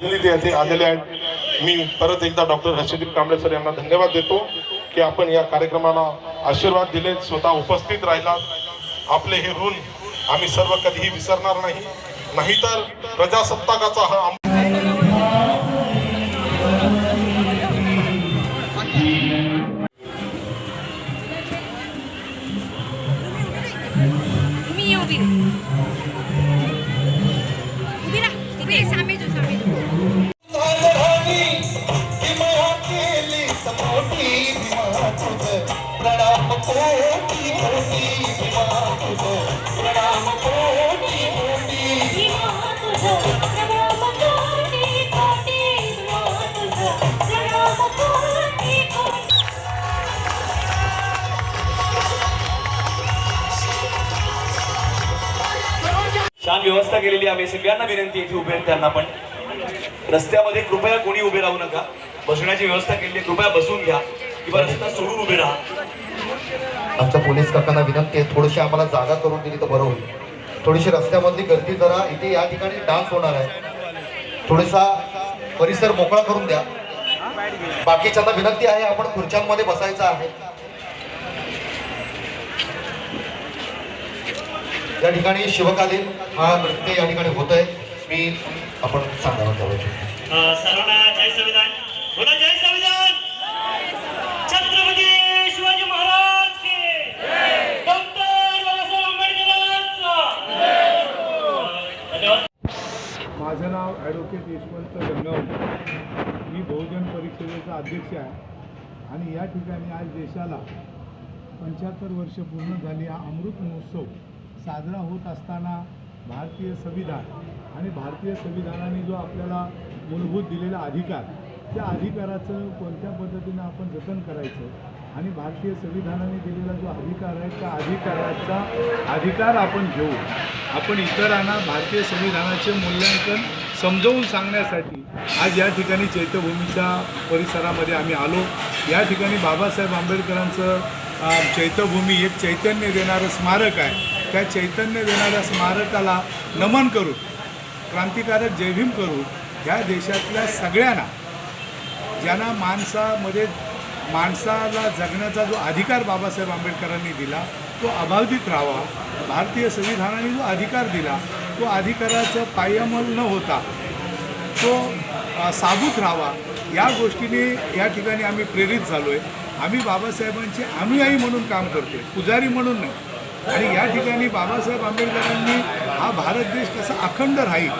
प्रतिनिधी येथे आलेले आहेत. मी परत एकदा डॉक्टर हर्षदीप कांबळे सर यांना धन्यवाद देतो की आपण या कार्यक्रमाला आशीर्वाद दिले स्वतः उपस्थित राहिलात. आपले हे ऋण आम्ही सर्व कधीही विसरणार नाही. नाहीतर प्रजासत्ताकाचा हा छान व्यवस्था केलेली आम्ही. सगळ्यांना विनंती इथे उभे त्यांना पण. रस्त्यामध्ये कृपया कोणी उभे राहू नका. बसण्याची व्यवस्था केली कृपया बसून घ्या. किंवा रस्ता सोडून उभे राहा. आमच्या पोलीस काकांना विनंती आहे थोडीशी आम्हाला जागा करून दिली तर बरं होईल. थोडीशी रस्त्यामधली गर्दी जरा इथे या ठिकाणी डान्स होणार आहे. थोडासा परिसर मोकळा करून द्या. बाकीच्यांना विनंती आहे आपण खुर्च्यांमध्ये बसायचं आहे. या ठिकाणी शिवकालीन हा नृत्य या ठिकाणी होत आहे मी आपण सांगावं सर्वांना जय संविधान. जय ॲडव्होकेट यशवंत गंगावणे मी बहुजन परिषदेचा अध्यक्ष आहे. आणि या ठिकाणी आज देशाला पंच्याहत्तर वर्ष पूर्ण झाली. हा अमृत महोत्सव साजरा होत असताना भारतीय संविधान आणि भारतीय संविधानाने जो आपल्याला मूलभूत दिलेला अधिकार त्या अधिकाराचं कोणत्या पद्धतीनं आपण जतन करायचं आणि भारतीय संविधानाने दिलेला जो अधिकार आहे त्या अधिकाराचा अधिकार आपण घेऊ. आपण इतरांना भारतीय संविधानाचे मूल्यांकन समजवून सांगण्यासाठी आज या ठिकाणी चैत्यभूमीच्या परिसरामध्ये आम्ही आलो. या ठिकाणी बाबासाहेब आंबेडकरांचं चैत्यभूमी एक चैतन्य देणारं स्मारक आहे. त्या चैतन्य देणाऱ्या स्मारकाला नमन करून क्रांतिकारक जयभीम करून ह्या देशातल्या सगळ्यांना ज्यांना माणसामध्ये माणसाला जगण्याचा जो अधिकार बाबासाहेब आंबेडकरांनी दिला तो अबाधित राहावा. भारतीय संविधानाने जो अधिकार दिला तो अधिकाराचं पायमल न होता. तो साबूत राहावा. या गोष्टीने या ठिकाणी आम्ही प्रेरित झालो आहे आम्ही बाबासाहेबांचे अनुयायी म्हणून काम करतोय. पुजारी म्हणून नाही. आणि या ठिकाणी बाबासाहेब आंबेडकरांनी हा भारत देश कसा अखंड राहील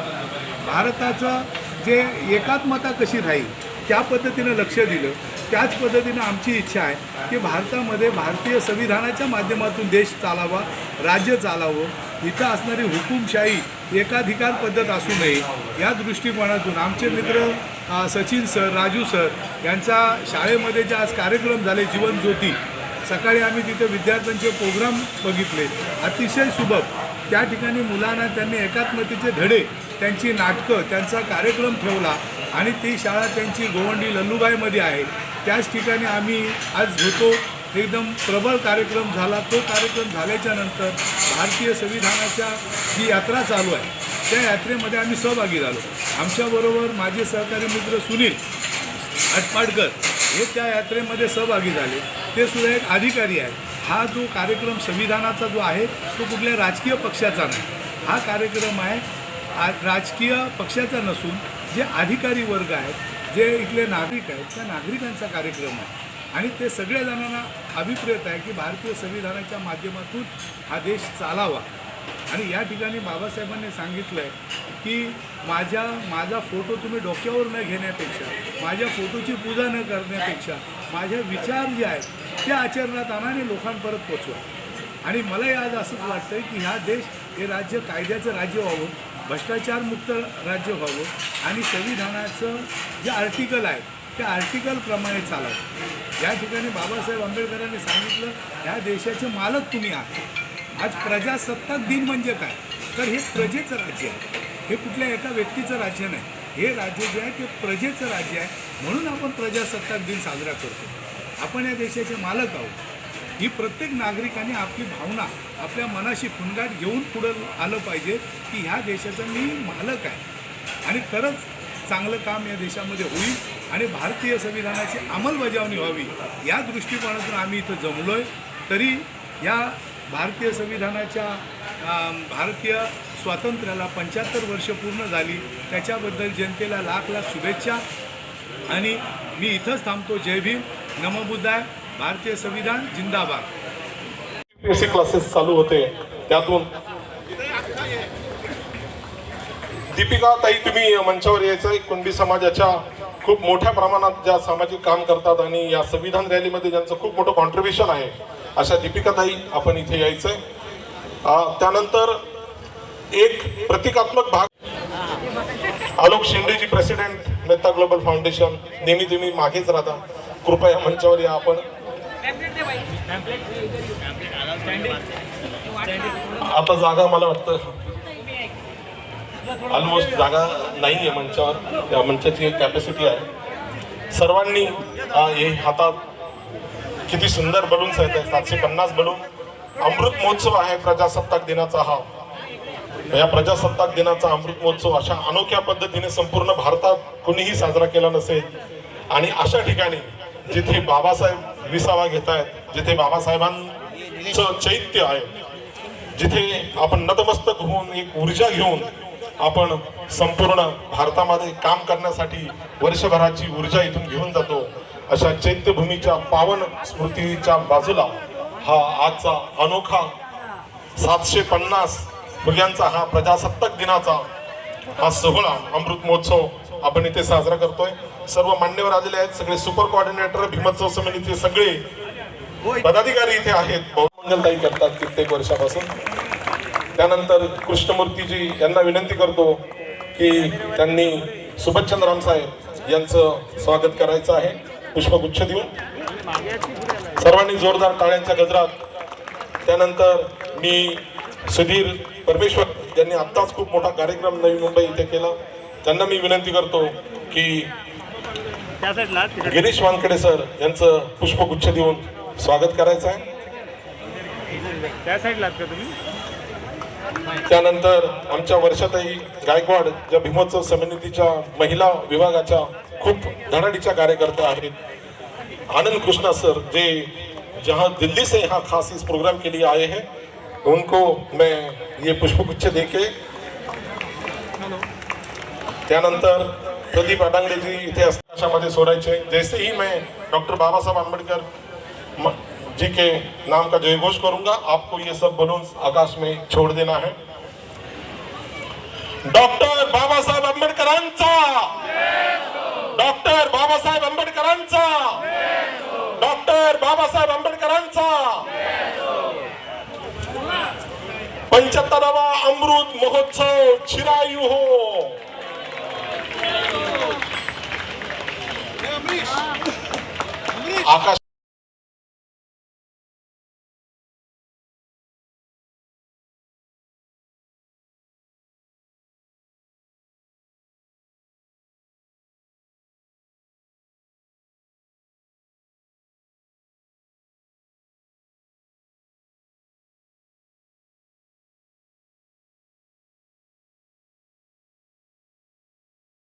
भारताचं जे एकात्मता कशी राहील त्या पद्धतीनं लक्ष दिलं. त्याच पद्धतीनं आमची इच्छा आहे की भारतामध्ये भारतीय संविधानाच्या माध्यमातून देश चालावा राज्य चालावं. इथं असणारी हुकुमशाही एकाधिकार पद्धत असू नये. या दृष्टिकोनातून आमचे मित्र सचिन सर राजू सर यांचा शाळेमध्ये जे आज कार्यक्रम झाले जीवनज्योती सकाळी आम्ही तिथे विद्यार्थ्यांचे प्रोग्राम बघितले. अतिशय सुबक. त्या ठिकाणी मुलांना त्यांनी एकात्मतेचे धडे त्यांची नाटकं त्यांचा कार्यक्रम ठेवला आणि ती शाळा त्यांची गोवंडी लल्लूबाईमध्ये आहे. त्याच ठिकाणी आम्ही आज होतो. एकदम प्रबळ कार्यक्रम झाला. तो कार्यक्रम झाल्याच्यानंतर भारतीय संविधानाच्या जी यात्रा चालू आहे त्या यात्रेमध्ये आम्ही सहभागी झालो. आमच्याबरोबर माझे सहकारी मित्र सुनील आटपाडकर हे त्या यात्रेमध्ये सहभागी झाले. ते सुद्धा एक अधिकारी आहेत. हा जो कार्यक्रम संविधानाचा जो आहे तो कुठल्या राजकीय पक्षाचा नाही. हा कार्यक्रम आहे राजकीय पक्षाचा नसून जे अधिकारी वर्ग आहेत जे इथले नागरिक आहेत त्या नागरिकांचा कार्यक्रम आहे. आणि ते सगळ्या जणांना अभिप्रेत आहे की भारतीय संविधानाच्या माध्यमातून हा देश चालावा. आणि या ठिकाणी बाबासाहेबांनी सांगितलं आहे की माझ्या माझा फोटो तुम्ही डोक्यावर न घेण्यापेक्षा माझ्या फोटोची पूजा न करण्यापेक्षा माझे विचार जे आहेत ते आचरणात आणा आणि लोकांपर्यंत पोचवा आणि मलाही आज असंच वाटतं आहे की हा देश हे राज्य कायद्याचं राज्य व्हावं भ्रष्टाचारमुक्त राज्य व्हावं आणि संविधानाचं जे आर्टिकल आहे त्या आर्टिकलप्रमाणे चालावं. या ठिकाणी बाबासाहेब आंबेडकरांनी सांगितलं ह्या देशाचे मालक तुम्ही आहात. आज प्रजासत्ताक दिन म्हणजे काय? तर हे प्रजेचं राज्य आहे. हे कुठल्या एका व्यक्तीचं राज्य नाही. हे राज्य जे आहे ते प्रजेचं राज्य आहे. म्हणून आपण प्रजासत्ताक दिन साजरा करतो. आपण या देशाचे मालक आहोत. ही प्रत्येक नागरिकाने आपली भावना आपल्या मनाशी फुंगाट घेऊन पुढं आलं पाहिजे की ह्या देशाचा मी मालक आहे. आणि खरंच चांगलं काम या देशामध्ये होईल आणि भारतीय संविधानाची अंमलबजावणी व्हावी या दृष्टिकोनातून आम्ही इथं जमलो आहे तरी या भारतीय संविधानाच्या भारतीय स्वातंत्र्याला पंच्याहत्तर वर्ष पूर्ण झाली त्याच्याबद्दल जनतेला लाख लाख शुभेच्छा. आणि मी इथंच थांबतो. जय भीम. नमबुद्धाय भारतीय संविधान जिंदाबाद. बेसिक क्लासेस चालू होते. त्यातून दीपिका ताई तुम्ही मंचावर यायचं. कुणबी समाजाच्या खूप मोठ्या प्रमाणात ज्या सामाजिक काम करतात आणि या संविधान रॅलीमध्ये ज्यांचं खूप मोठं कॉन्ट्रीब्युशन आहे अशा दीपिका ताई आपण इथे यायचंय. त्यानंतर एक प्रतिकात्मक भाग. Alok Shindeji president Mehta global foundation नेहमी तुम्ही मागेच राहता. कृपया मंचावर या आपण. आता जागा मला वाटतं. ऑलमोस्ट जागा नाही आहे मंचावर या मंचाची एक कॅपॅसिटी आहे. सर्वांनी हे हातात किती सुंदर बलून्स आहेत सातशे पन्नास बलून अमृत महोत्सव आहे प्रजासत्ताक दिनाचा हा. या प्रजासत्ताक दिनाचा अमृत महोत्सव अशा अनोख्या पद्धतीने संपूर्ण भारतात कोणीही साजरा केला नसेल. आणि अशा ठिकाणी जिथे बाबासाहेब विसावा घेत आहेत जिथे बाबासाहेबांचं चैत्य आहे जिथे आपण नतमस्तक होऊन एक ऊर्जा घेऊन आपण संपूर्ण भारतामध्ये काम करण्यासाठी वर्षभराची ऊर्जा इथून घेऊन जातो. अशा चैत्यभूमीच्या पावन स्मृतीच्या बाजूला हा आजचा अनोखा सातशे पन्नास मुलग्यांचा हा प्रजासत्ताक दिनाचा हा सोहळा अमृत महोत्सव आपण इथे साजरा करतोय. सर्व मान्यवर आलेले आहेत. सगळे सुपर कोऑर्डिनेटर भीमोत्सव समितीचे सगळे पदाधिकारी इथे आहेत. बहुमंगलताई करतात कित्येक वर्षापासून. त्यानंतर कृष्णमूर्तीजी यांना विनंती करतो की त्यांनी सुभाषचंद्र साहेब यांचं स्वागत करायचं आहे. पुष्पगुच्छ देऊन. सर्वांनी जोरदार टाळ्यांच्या गजरात. त्यानंतर मी सुधीर परमेश्वर यांनी आत्ताच खूप मोठा कार्यक्रम नवी मुंबई इथे केला. त्यांना मी विनंती करतो की गिरीश वानखडे सर यांचं पुष्पगुच्छ देऊन स्वागत करायचं आहे. त्या साईडला तुम्ही? त्यानंतर आमच्या वर्षातही गायकवाड ज्या भीमोत्सव समितीच्या महिला विभागाच्या खूप धडाडीच्या कार्यकर्त्या आहेत आनंद कृष्णा सर जे जहां दिल्ली से यहाँ खास इस प्रोग्राम के लिए आए हैं उनको मैं ये पुष्पगुच्छ देके त्यानंतर प्रदीप अडांगडे जी इथे आकाशामध्ये सोडायचे जैसे ही मैं डॉक्टर बाबासाहेब आंबेडकर जी के नाम का जयघोष करूँगा। आपको ये सब बलून आकाश में छोड़ देना है। डॉक्टर बाबासाहेब आंबेडकरांचा! डॉक्टर बाबासाहेब आंबेडकरांचा! डॉक्टर बाबासाहेब आंबेडकरांचा! पंच्याहत्तरावा अमृत महोत्सव चिरायू हो। आकाश